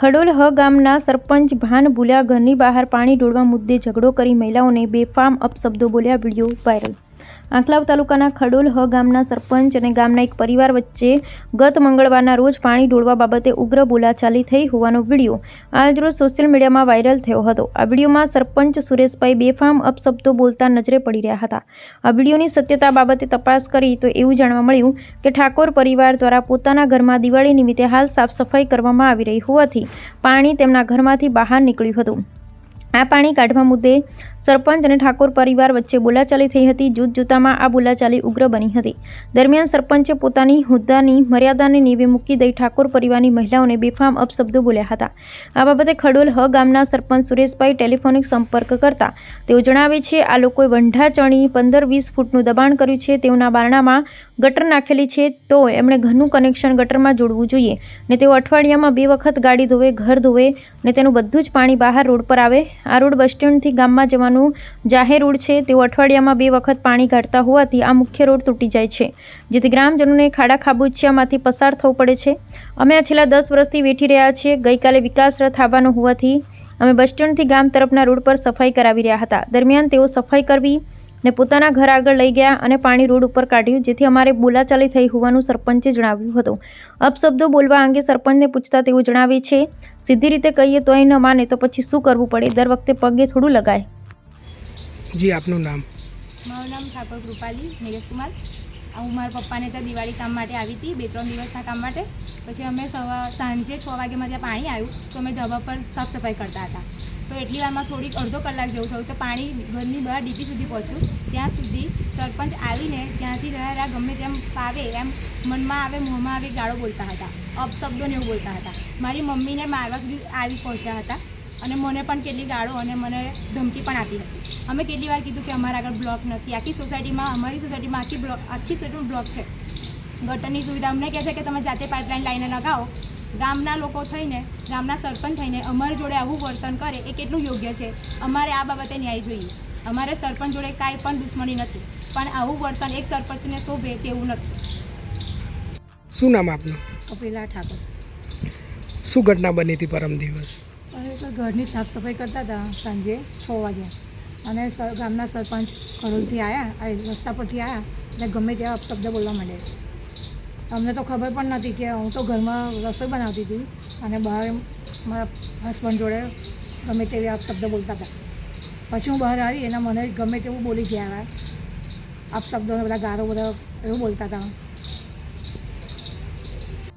ખડોલ હ ગામના સરપંચ ભાન ભૂલ્યા ઘરની બહાર પાણી ઢોળવા મુદ્દે ઝઘડો કરી મહિલાઓને બેફામ અપશબ્દો બોલ્યા વીડિયો વાયરલ આંકલાવ તાલુકાના ખડોલ હ ગામના સરપંચ અને ગામના એક પરિવાર વચ્ચે ગત મંગળવારના રોજ પાણી ઢોળવા બાબતે ઉગ્ર બોલાચાલી થઈ હોવાનો વીડિયો આજરોજ સોશિયલ મીડિયામાં વાયરલ થયો હતો. આ વિડીયોમાં સરપંચ સુરેશભાઈ બેફામ અપશબ્દો બોલતા નજરે પડી રહ્યા હતા. આ વિડીયોની સત્યતા બાબતે તપાસ કરી તો એવું જાણવા મળ્યું કે ઠાકોર પરિવાર દ્વારા પોતાના ઘરમાં દિવાળી નિમિત્તે હાલ સાફ સફાઈ કરવામાં આવી રહી હોવાથી પાણી તેમના ઘરમાંથી બહાર નીકળ્યું હતું. આ પાણી કાઢવા મુદ્દે સરપંચ અને ઠાકોર પરિવાર વચ્ચે બોલાચાલી થઈ હતી. જૂથ જૂતામાં આ બોલાચાલી ઉગ્ર બની હતી. દરમિયાન સરપંચે પોતાની હોદ્દાની મર્યાદાને નીવે મૂકી દઈ ઠાકોર પરિવારની મહિલાઓને બેફામ અપશબ્દો બોલ્યા હતા. આ બાબતે ખડોલ હ ગામના સરપંચ સુરેશભાઈ ટેલિફોનિક સંપર્ક કરતા તેઓ જણાવે છે, આ લોકોએ વંઢા ચણી પંદર વીસ ફૂટનું દબાણ કર્યું છે. તેઓના બારણામાં ગટર નાખેલી છે. તો એમણે ઘરનું કનેક્શન ગટરમાં જોડવું જોઈએ ને તેઓ અઠવાડિયામાં બે વખત ગાડી ધોવે, ઘર ધોવે ને તેનું બધું જ પાણી બહાર રોડ પર આવે. આ રોડ બસ સ્ટેન્ડથી ગામમાં જવાનું જાહેર રોડ છે. તેઓ અઠવાડિયામાં બે વખત પાણી કાઢતા હોવાથી આ મુખ્ય રોડ તૂટી જાય છે, જેથી ગ્રામજનોને ખાડા ખાબોચિયામાંથી પસાર થવું પડે છે. અમે આ છેલ્લા દસ વર્ષથી વેઠી રહ્યા છીએ. ગઈકાલે વિકાસ રથ આવવાનો હોવાથી અમે બસ સ્ટેન્ડથી ગામ તરફના રોડ પર સફાઈ કરાવી રહ્યા હતા. દરમિયાન તેઓ સફાઈ કરવી ને પોતાના ઘર આગળ લઈ ગયા અને પાણી રોડ ઉપર કાઢ્યું, જેથી અમારે બોલાચાલી થઈ હોવાનું સરપંચે જણાવ્યું હતું. અપશબ્દો બોલવા અંગે સરપંચને પૂછતા તેઓ જણાવે છે, સીધી રીતે કહીએ તોય ન માને તો પછી શું કરવું પડે? દર વખતે પગે થોડું લગાય. જી, આપનું નામ? મારું નામ ઠાકોર કૃપાલી નીરજ કુમાર. હું મારા પપ્પાને ત્યાં દિવાળી કામ માટે આવી હતી, બે ત્રણ દિવસના કામ માટે. પછી અમે સવાર સાંજે છ વાગ્યામાં ત્યાં પાણી આવ્યું, તો અમે ધાબા પર સાફ સફાઈ કરતા હતા. તો એટલી વારમાં થોડીક અડધો કલાક જેવું થયું, તો પાણી ઘરની બહાર ડીપી સુધી પહોંચ્યું. ત્યાં સુધી સરપંચ આવીને ત્યાંથી રહ્યા રહ્યા ગમે તેમ ફાવે એમ મનમાં આવે, મોંમાં આવે ગાળો બોલતા હતા. અપશબ્દોને એવું બોલતા હતા. મારી મમ્મીને મારવા સુધી આવી પહોંચ્યા હતા. અને મને પણ કેટલી ગાળો અને મને ધમકી પણ આપી હતી. અમે કેટલી વાર કીધું કે અમારા આગળ બ્લોક નથી. આખી સોસાયટીમાં અમારી સોસાયટીમાં આખી બ્લોક આખી સોસાયટીમાં બ્લોક છે. ગટરની સુવિધા અમને કહે છે કે તમે જાતે પાઇપલાઇન લાઈને લગાવો. ગામના લોકો થઈને ગામના સરપંચ થઈને અમારી જોડે આવું વર્તન કરે એ કેટલું યોગ્ય છે? અમારે આ બાબતે ન્યાય જોઈએ. અમારે સરપંચ જોડે કાંઈ પણ દુશ્મની નથી. પણ આવું વર્તન એક સરપંચને શોભે તેવું નથી. શું નામ આપનું? કપિલા ઠાકોર. શું ઘટના બની હતી પરમ દિવસ? ઘરની સાફ સફાઈ કરતા હતા સાંજે છ વાગ્યા અને ગામના સરપંચ કરોલથી આવ્યા રસ્તા પરથી આવ્યા એટલે ગમે ત્યાં અપશબ્દ બોલવા માંડ્યા. અમને તો ખબર પણ નથી કે હું તો ઘરમાં રસોઈ બનાવતી હતી અને બહાર મારા હસબન્ડ જોડે ગમે તેવી અપશબ્દ બોલતા હતા. પછી હું બહાર આવી અને મને ગમે તેવું બોલી ગયા. અપશબ્દો બધા ગારો બધા એવું બોલતા હતા.